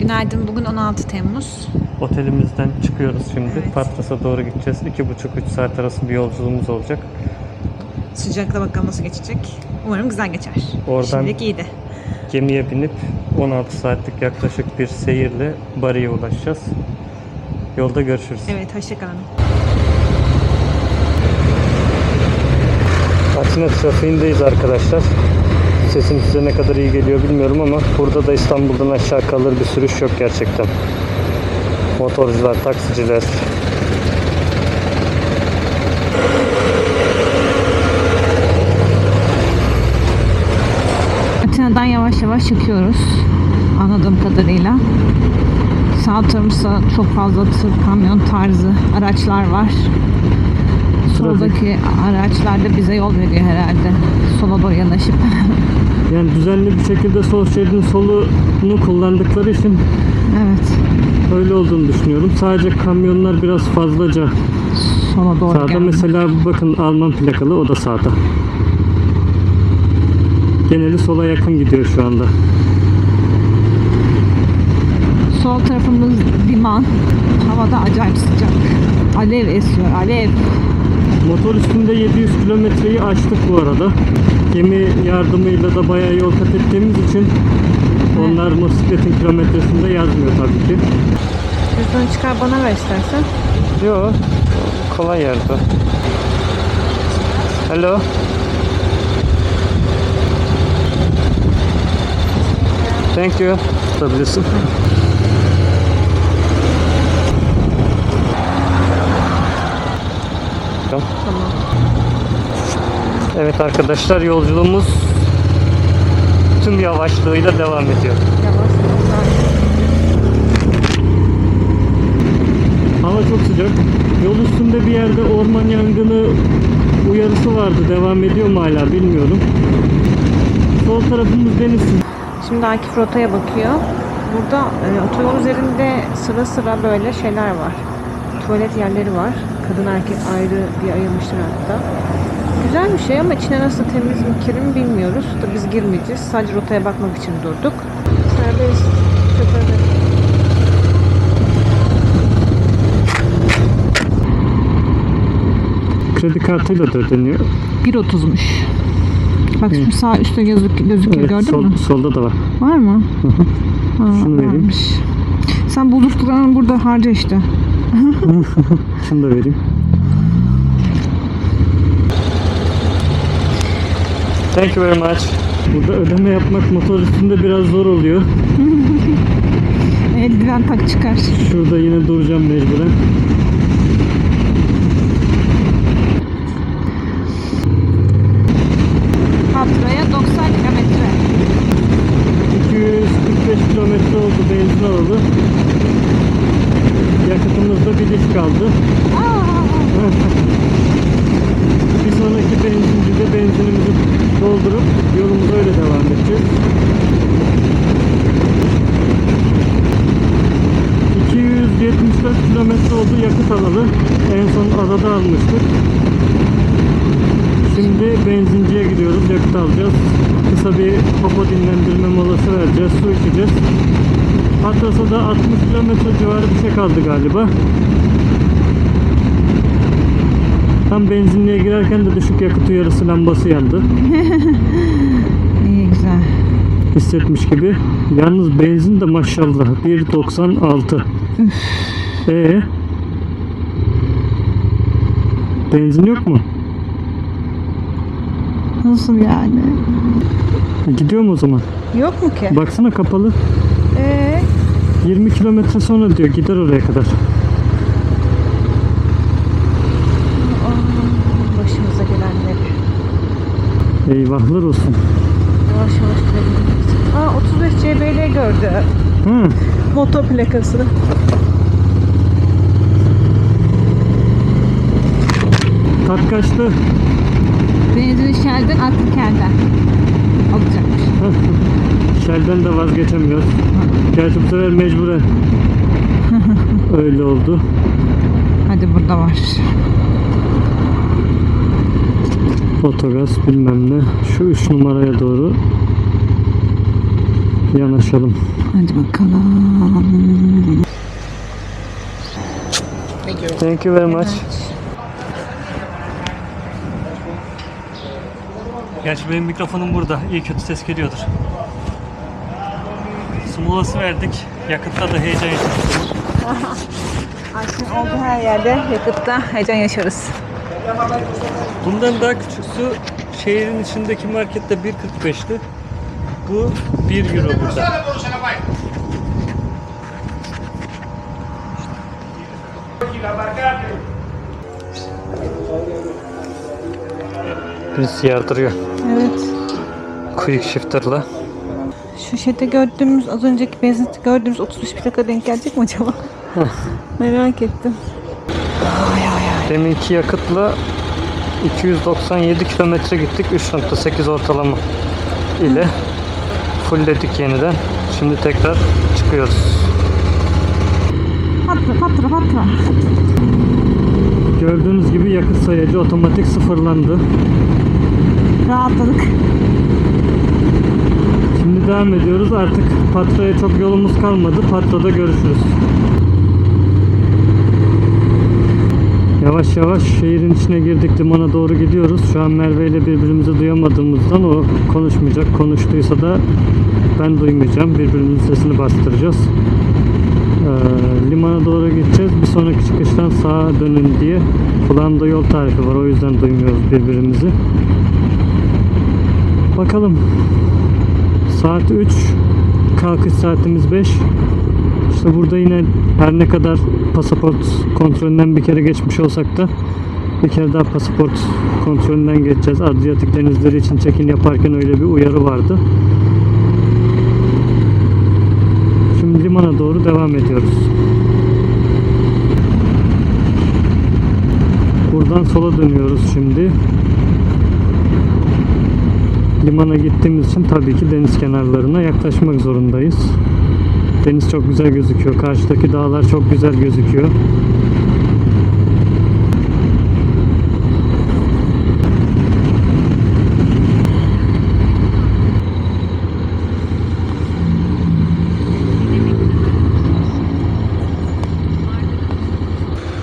Günaydın. Bugün 16 Temmuz. Otelimizden çıkıyoruz şimdi. Evet. Patras'a doğru gideceğiz. 2,5-3 saat arası bir yolculuğumuz olacak. Sıcakta bakalım nasıl geçecek. Umarım güzel geçer. Oradan- Şimdilik iyiydi. Gemiye binip 16 saatlik yaklaşık bir seyirle Bari'ye ulaşacağız. Yolda görüşürüz. Evet, hoşçakalın. Atina trafiğindeyiz arkadaşlar. Sesim size ne kadar iyi geliyor bilmiyorum ama burada da İstanbul'dan aşağı kalır bir sürüş yok gerçekten. Motorcular, taksiciler. Atina'dan yavaş yavaş çıkıyoruz. Anladığım kadarıyla. Sağ tarafımızda çok fazla tır, kamyon tarzı araçlar var. Soldaki araçlar da bize yol veriyor herhalde. Sola doğru yanaşıp. Yani düzenli bir şekilde sol şeridin solunu kullandıkları için evet. öyle olduğunu düşünüyorum. Sadece kamyonlar biraz fazlaca Sola doğru Sağda geldi. mesela bakın Alman plakalı o da sağda. Geneli sola yakın gidiyor şu anda. Sol tarafımız liman. Havada acayip sıcak. Alev esiyor, alev. Motor üstünde 700 kilometreyi aştık bu arada. Gemi yardımıyla da bayağı yol kat ettiğimiz için onlar motosikletin kilometresinde yazmıyor tabii ki. Cüzdanı çıkar bana ver istersen. Yo, kolay yerde. Hello. Thank you. Tutabilirsin. Tamam. Tamam. Evet arkadaşlar yolculuğumuz tüm yavaşlığıyla devam ediyor. Yavaş Hava çok sıcak. Yol üstünde bir yerde orman yangını uyarısı vardı. Devam ediyor mu hala bilmiyorum. Sol tarafımız deniz. Şimdi Akif rotaya bakıyor. Burada e, otoyol üzerinde sıra sıra böyle şeyler var. Tuvalet yerleri var. Kadın erkek ayrı bir ayırmışlar hatta. Güzel bir şey ama içine nasıl temiz mi kirli mi bilmiyoruz. Da biz girmeyeceğiz. Sadece rotaya bakmak için durduk. Serbest. Şoförler. Kredi kartıyla da ödeniyor. 1.30'muş. Bak şu sağ üstte gözük, gözüküyor Evet, gördün sol- mü? solda da var. Var mı? Ha, Şunu vereyim. Sen buldurtturan burada harca işte. Şunu da vereyim. Thank you very much. Burada ödeme yapmak motor üstünde biraz zor oluyor. Eldiven tak çıkar. Şurada yine duracağım mecburen. Faturaya 90 kilometre. 245 kilometre oldu benzin alalı. Yakıtımızda bir litre kaldı. bir sonraki benzincide benzinimizi doldurup yolumuza öyle devam edeceğiz. 274 kilometre oldu yakıt alalı. En son adada almıştık. Şimdi benzinciye gidiyoruz. Yakıt alacağız. Kısa bir popo dinlendirme molası vereceğiz. Su içeceğiz. Atras'a da 60 kilometre civarı bir şey kaldı galiba. Tam benzinliğe girerken de düşük yakıt uyarısı lambası yandı. İyi güzel. Hissetmiş gibi. Yalnız benzin de maşallah 1.96. Ee? Benzin yok mu? Nasıl yani? Gidiyor mu o zaman? Yok mu ki? Baksana kapalı. Ee, 20 kilometre sonra diyor gider oraya kadar. başımıza gelenleri. Eyvahlar olsun. Yavaş yavaş gidelim. Aa 35 CBL gördü. Hı. Motor plakası. Kat kaçtı. Benzin Shell'den attı kelden. Alacakmış. Shell'den de vazgeçemiyoruz. Gerçi bu sefer mecburen. Öyle oldu. Hadi burada var. Otogaz bilmem ne. Şu 3 numaraya doğru yanaşalım. Hadi bakalım. Thank you very much. Gerçi benim mikrofonum burada. İyi kötü ses geliyordur. Su molası verdik. Yakıtta da heyecan yaşadık. Aşkın olduğu her yerde yakıtta heyecan yaşarız. Bundan daha küçük su şehrin içindeki markette 1.45'ti. Bu 1 euro burada. Birisi yardırıyor. Evet. Quick shifter'la. Şu şeyde gördüğümüz, az önceki benzinlikte gördüğümüz 35 plaka denk gelecek mi acaba? Merak ettim. Deminki yakıtla 297 kilometre gittik. 3.8 ortalama ile fullledik yeniden. Şimdi tekrar çıkıyoruz. Patra patra patra. Gördüğünüz gibi yakıt sayacı otomatik sıfırlandı. Rahatladık. Şimdi devam ediyoruz. Artık Patra'ya çok yolumuz kalmadı. Patra'da görüşürüz. Yavaş yavaş şehrin içine girdik. Limana doğru gidiyoruz. Şu an Merve ile birbirimizi duyamadığımızdan o konuşmayacak. Konuştuysa da ben duymayacağım. Birbirimizin sesini bastıracağız. Ee, limana doğru gideceğiz. Bir sonraki çıkıştan sağa dönün diye kulağımda yol tarifi var. O yüzden duymuyoruz birbirimizi. Bakalım. Saat 3. Kalkış saatimiz 5. İşte burada yine her ne kadar pasaport kontrolünden bir kere geçmiş olsak da bir kere daha pasaport kontrolünden geçeceğiz. Adriyatik denizleri için check-in yaparken öyle bir uyarı vardı. Şimdi limana doğru devam ediyoruz. Buradan sola dönüyoruz şimdi. Limana gittiğimiz için tabii ki deniz kenarlarına yaklaşmak zorundayız. Deniz çok güzel gözüküyor. Karşıdaki dağlar çok güzel gözüküyor.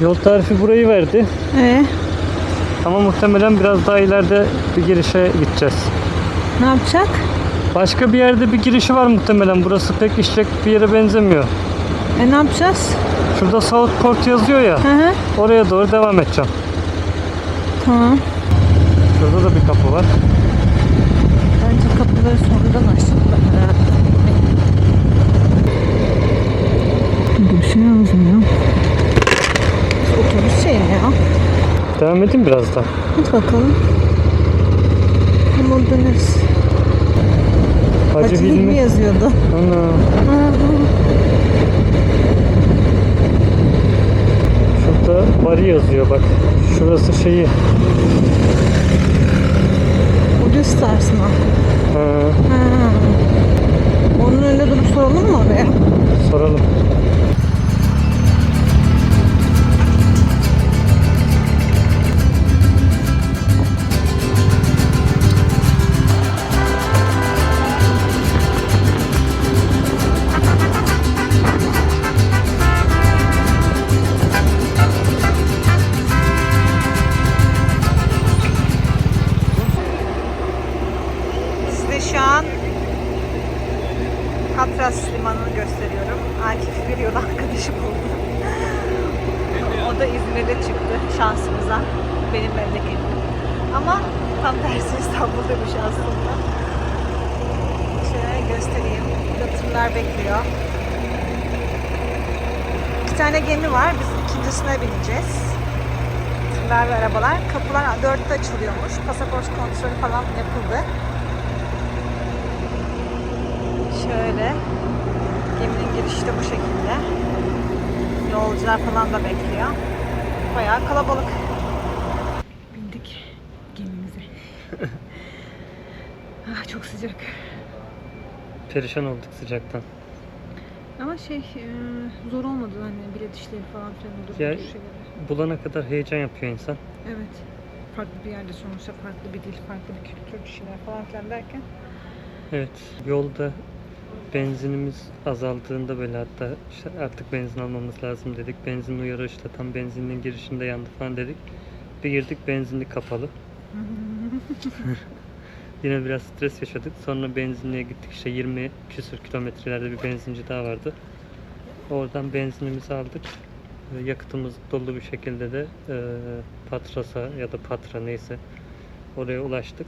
Yol tarifi burayı verdi. Ee, Ama muhtemelen biraz daha ileride bir girişe gideceğiz. Ne yapacak? Başka bir yerde bir girişi var muhtemelen. Burası pek işlek bir yere benzemiyor. E ne yapacağız? Şurada Southport yazıyor ya. Hı hı. Oraya doğru devam edeceğim. Tamam. Şurada da bir kapı var. Bence kapıları sonradan açtılar herhalde. Bir şey lazım ya. Otobüs şey ya? Devam edeyim biraz daha. Hadi bakalım. Döneriz. Hacı Hacı Hilmi Hilmi. yazıyordu. Ana. Şurada bari yazıyor bak. Şurası şeyi. Ucuz Stars mı? Ha, Ha. Onun önünde durup soralım mı oraya? soralım. Tane gemi var. Biz ikincisine bineceğiz. Tırlar ve arabalar. Kapılar dörtte açılıyormuş. Pasaport kontrolü falan yapıldı. Şöyle. Geminin girişi de bu şekilde. Yolcular falan da bekliyor. Bayağı kalabalık. Bindik gemimize. ah, çok sıcak. Perişan olduk sıcaktan. Ama şey e, zor olmadı hani bilet işleri falan filan olur. Ya-. Bulana kadar heyecan yapıyor insan. Evet. Farklı bir yerde sonuçta farklı bir dil, farklı bir kültür bir şeyler falan filan derken Evet. Yolda benzinimiz azaldığında böyle hatta işte artık benzin almamız lazım dedik. Benzin uyarı işte tam benzinin girişinde yandı falan dedik. Bir girdik benzinlik kapalı. Yine biraz stres yaşadık. Sonra benzinliğe gittik. İşte 20 küsür kilometrelerde bir benzinci daha vardı. Oradan benzinimizi aldık. Yakıtımız dolu bir şekilde de e, Patras'a ya da Patra neyse oraya ulaştık.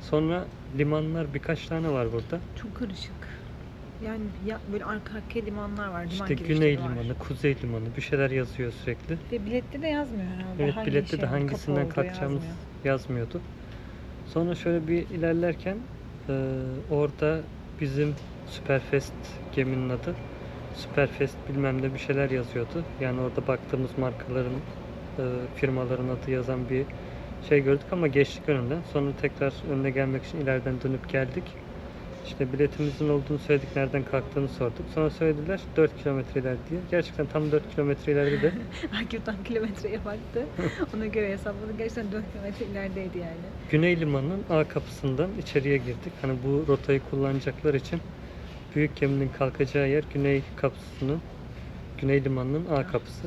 Sonra limanlar birkaç tane var burada. Çok karışık. Yani ya, böyle arka arkaya limanlar var. Liman İşte Güney var. Limanı, Kuzey Limanı bir şeyler yazıyor sürekli. Ve bilette de yazmıyor herhalde. Evet Hangi bilette de kapı hangisinden kalkacağımız yazmıyor. yazmıyordu. Sonra şöyle bir ilerlerken e, orada bizim Superfest geminin adı Superfest bilmem ne bir şeyler yazıyordu. Yani orada baktığımız markaların e, firmaların adı yazan bir şey gördük ama geçtik önünden. Sonra tekrar önüne gelmek için ileriden dönüp geldik. İşte biletimizin olduğunu söyledik, nereden kalktığını sorduk. Sonra söylediler 4 kilometre ileride diye. Gerçekten tam 4 kilometre ileride de kilometreye baktı. Ona göre hesapladı. Gerçekten 4 kilometre ilerideydi yani. Güney Limanı'nın A kapısından içeriye girdik. Hani bu rotayı kullanacaklar için büyük geminin kalkacağı yer Güney kapısının Güney Limanı'nın A kapısı.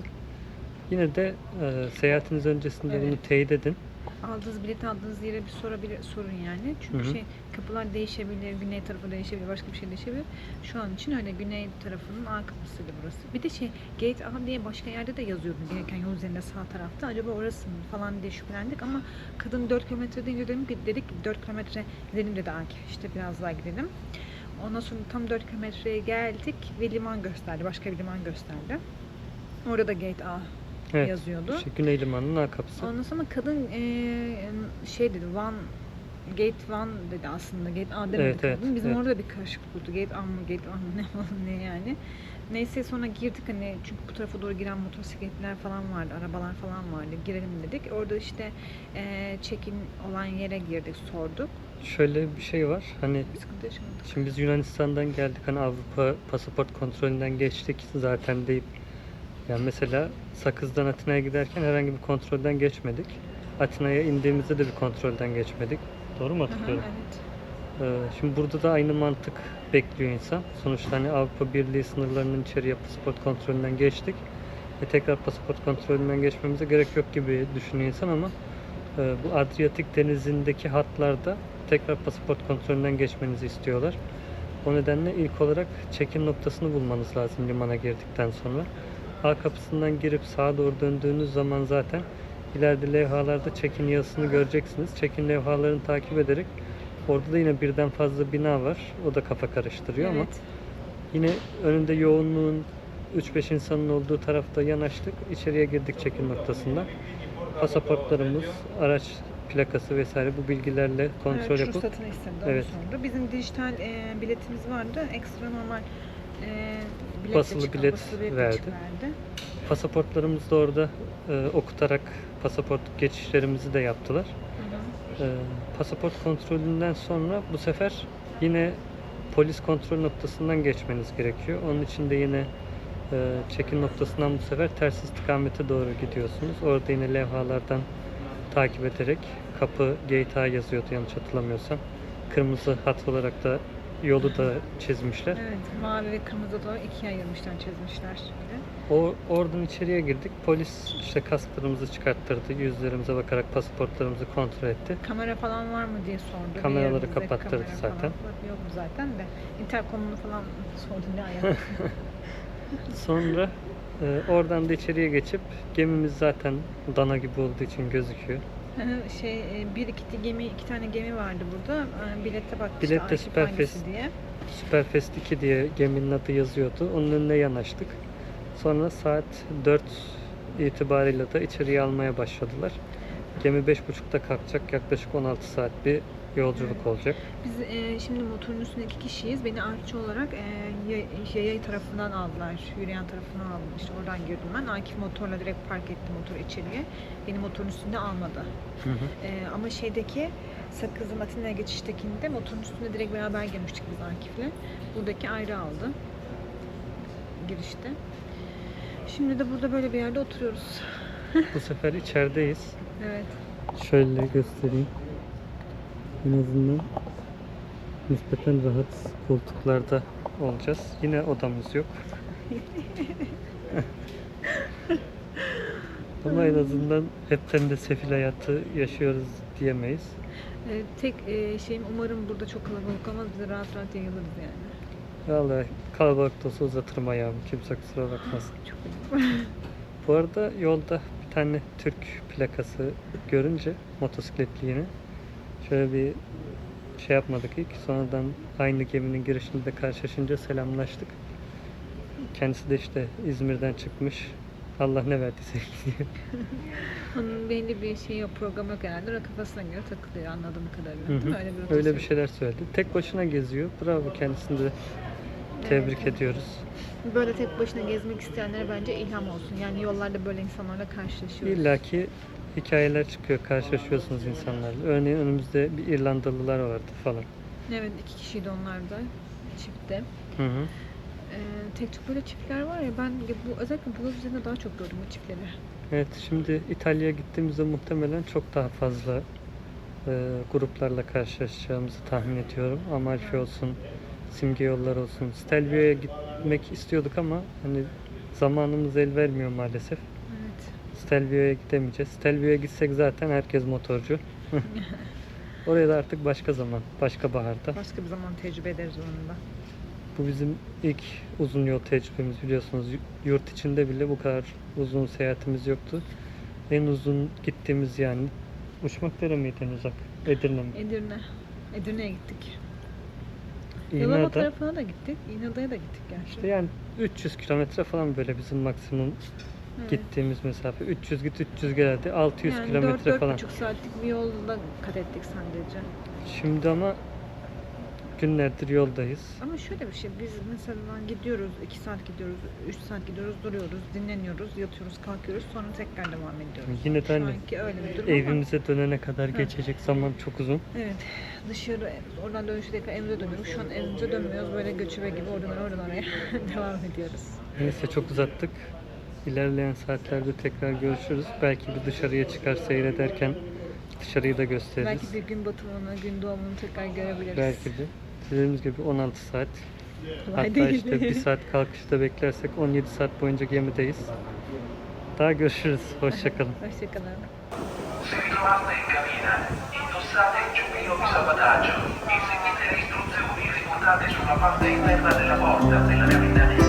Yine de e, seyahatiniz öncesinde Evet. bunu teyit edin. Aldığınız bileti aldığınız yere bir sorabilir, sorun yani. Çünkü Hı hı. şey kapılar değişebilir, güney tarafı değişebilir, başka bir şey değişebilir. Şu an için öyle güney tarafının A kapısıydı burası. Bir de şey Gate A diye başka yerde de yazıyordu gelirken yol üzerinde sağ tarafta. Acaba orası mı falan diye şüphelendik ama kadın 4 kilometre deyince dedim ki dedik ki 4 kilometre gidelim dedi Akif. İşte biraz daha gidelim. Ondan sonra tam 4 kilometreye geldik ve liman gösterdi. Başka bir liman gösterdi. Orada da Gate A Evet. yazıyordu. İşte Güney Limanı'nın A kapısı. Ondan sonra kadın eee, şey dedi One Gate One dedi aslında Gate A demedi Evet, evet, kadın. Bizim evet. orada da bir karışıklık oldu. Gate A mı Gate A mı ne falan ne yani. Neyse sonra girdik hani çünkü bu tarafa doğru giren motosikletler falan vardı, arabalar falan vardı. Girelim dedik. Orada işte eee check-in olan yere girdik, sorduk. Şöyle bir şey var. Hani. Şimdi biz Yunanistan'dan geldik hani Avrupa pasaport kontrolünden geçtik zaten deyip yani mesela Sakız'dan Atina'ya giderken herhangi bir kontrolden geçmedik. Atina'ya indiğimizde de bir kontrolden geçmedik. Doğru mu Aha, hatırlıyorum? evet. Ee, şimdi burada da aynı mantık bekliyor insan. Sonuçta hani Avrupa Birliği sınırlarının içeriye pasaport kontrolünden geçtik. Ve tekrar pasaport kontrolünden geçmemize gerek yok gibi düşünüyor insan ama e, bu Adriyatik denizindeki hatlarda tekrar pasaport kontrolünden geçmenizi istiyorlar. O nedenle ilk olarak check-in noktasını bulmanız lazım limana girdikten sonra. A kapısından girip sağa doğru döndüğünüz zaman zaten ileride levhalarda check-in yazısını göreceksiniz. Check-in levhalarını takip ederek orada da yine birden fazla bina var. O da kafa karıştırıyor ama Evet. Yine önünde yoğunluğun 3-5 insanın olduğu tarafta yanaştık. İçeriye girdik çekim noktasında. Pasaportlarımız, araç plakası vesaire bu bilgilerle kontrol evet, yapıp ruhsatını istedi daha Evet. sonra. Bizim dijital e, biletimiz vardı. Ekstra normal e, bilet Basılı bilet basılı bilet de verdi. çıkardı. pasaportlarımızı da orada e, okutarak pasaport geçişlerimizi de yaptılar. Hı hı. E, pasaport kontrolünden sonra bu sefer yine polis kontrol noktasından geçmeniz gerekiyor. Onun için de yine e, check-in noktasından bu sefer ters istikamete doğru gidiyorsunuz. Orada yine levhalardan takip ederek kapı gate A yazıyordu yanlış hatırlamıyorsam. Kırmızı hat olarak da yolu da çizmişler. Evet, mavi ve kırmızı da ikiye ayırmışlar, çizmişler şimdi. O oradan içeriye girdik. Polis işte kasklarımızı çıkarttırdı. Yüzlerimize bakarak pasaportlarımızı kontrol etti. Kamera falan var mı diye sordu. Kameraları kapattırdı kamera zaten. Yok zaten de. Intercom'unu falan sordu ne ayak. Sonra e, oradan da içeriye geçip gemimiz zaten dana gibi olduğu için gözüküyor. Şey, e, bir iki gemi, iki tane gemi vardı burada. E, Bilette bak Bilette işte hangisi diye. Superfest 2 diye geminin adı yazıyordu. Onun önüne yanaştık. Sonra saat 4 itibarıyla da içeriye almaya başladılar. Gemi 5.30'da kalkacak. Yaklaşık 16 saat bir yolculuk olacak. Biz e, şimdi motorun üstünde iki kişiyiz. Beni artı olarak e, yay- yayay tarafından aldılar. Yürüyen tarafından aldım. İşte oradan girdim ben. Akif motorla direkt park etti motoru içeriye. Beni motorun üstünde almadı. Hı hı. E, ama şeydeki Sakız'ın Atina'ya geçiştekinde motorun üstünde direkt beraber girmiştik biz Akif'le. Buradaki ayrı aldı. Girişte. Şimdi de burada böyle bir yerde oturuyoruz. Bu sefer içerideyiz. Evet. Şöyle göstereyim. En azından nispeten rahat koltuklarda olacağız. Yine odamız yok. Ama en azından hepten de sefil hayatı yaşıyoruz diyemeyiz. Ee, tek e, şeyim umarım burada çok kalabalık olmaz. Biz de rahat rahat yayılırız yani. Vallahi kalabalık da olsa uzatırım ayağımı. Kimse kusura bakmasın. Çok Bu arada yolda bir tane Türk plakası görünce motosikletli yine şöyle bir şey yapmadık ilk. Sonradan aynı geminin girişinde karşılaşınca selamlaştık. Kendisi de işte İzmir'den çıkmış. Allah ne verdiyse gidiyor. Onun belli bir şey yok, program yok herhalde. O kafasına göre takılıyor anladığım kadarıyla. Hı Değil hı. mi? Öyle bir, Öyle bir şey. şeyler söyledi. Tek başına geziyor. Bravo kendisini de tebrik Evet. ediyoruz. Böyle tek başına gezmek isteyenlere bence ilham olsun. Yani yollarda böyle insanlarla karşılaşıyoruz. İlla ki hikayeler çıkıyor. Karşılaşıyorsunuz insanlarla. Örneğin önümüzde bir İrlandalılar vardı falan. Evet iki kişiydi onlar da. Çiftte. Hı hı. Ee, tek tük böyle çiftler var ya ben bu özellikle yıl üzerinde daha çok gördüm bu çiftleri. Evet şimdi İtalya'ya gittiğimizde muhtemelen çok daha fazla e, gruplarla karşılaşacağımızı tahmin ediyorum. Amalfi olsun, simge yollar olsun. Stelvio'ya gitmek istiyorduk ama hani zamanımız el vermiyor maalesef. Stelvio'ya gidemeyeceğiz. Stelvio'ya gitsek zaten herkes motorcu. Oraya da artık başka zaman, başka baharda. Başka bir zaman tecrübe ederiz onun da. Bu bizim ilk uzun yol tecrübemiz biliyorsunuz. Yurt içinde bile bu kadar uzun seyahatimiz yoktu. En uzun gittiğimiz yani Uçmakdere miydi en uzak? Edirne mi? Edirne. Edirne'ye gittik. Yalova tarafına da gittik. İğneada'ya da gittik gerçi. İşte yani 300 kilometre falan böyle bizim maksimum Evet. gittiğimiz mesafe. 300 git 300 gel hadi 600 yani kilometre 4 falan. 4,5 saatlik bir yolda kat ettik sadece. Şimdi ama günlerdir yoldayız. Ama şöyle bir şey, biz mesela gidiyoruz, 2 saat gidiyoruz, 3 saat gidiyoruz, duruyoruz, dinleniyoruz, yatıyoruz, kalkıyoruz, sonra tekrar devam ediyoruz. Yine de hani anki öyle bir durum ama Evimize dönene kadar geçecek zaman çok uzun. evet, dışarı, oradan dönüşte tekrar evimize dönüyoruz. Şu an evimize dönmüyoruz, böyle göçebe gibi oradan oradan oraya devam ediyoruz. Neyse çok uzattık. İlerleyen saatlerde tekrar görüşürüz. Belki bir dışarıya çıkar seyrederken dışarıyı da gösteririz. Belki bir gün batımını, gün doğumunu tekrar görebiliriz. Belki de. Dediğimiz gibi 16 saat. Kolay Hatta değil. işte bir saat kalkışta beklersek 17 saat boyunca gemideyiz. Daha görüşürüz. Hoşçakalın. Hoşçakalın. Seguite le istruzioni riportate sulla parte interna della porta della cabina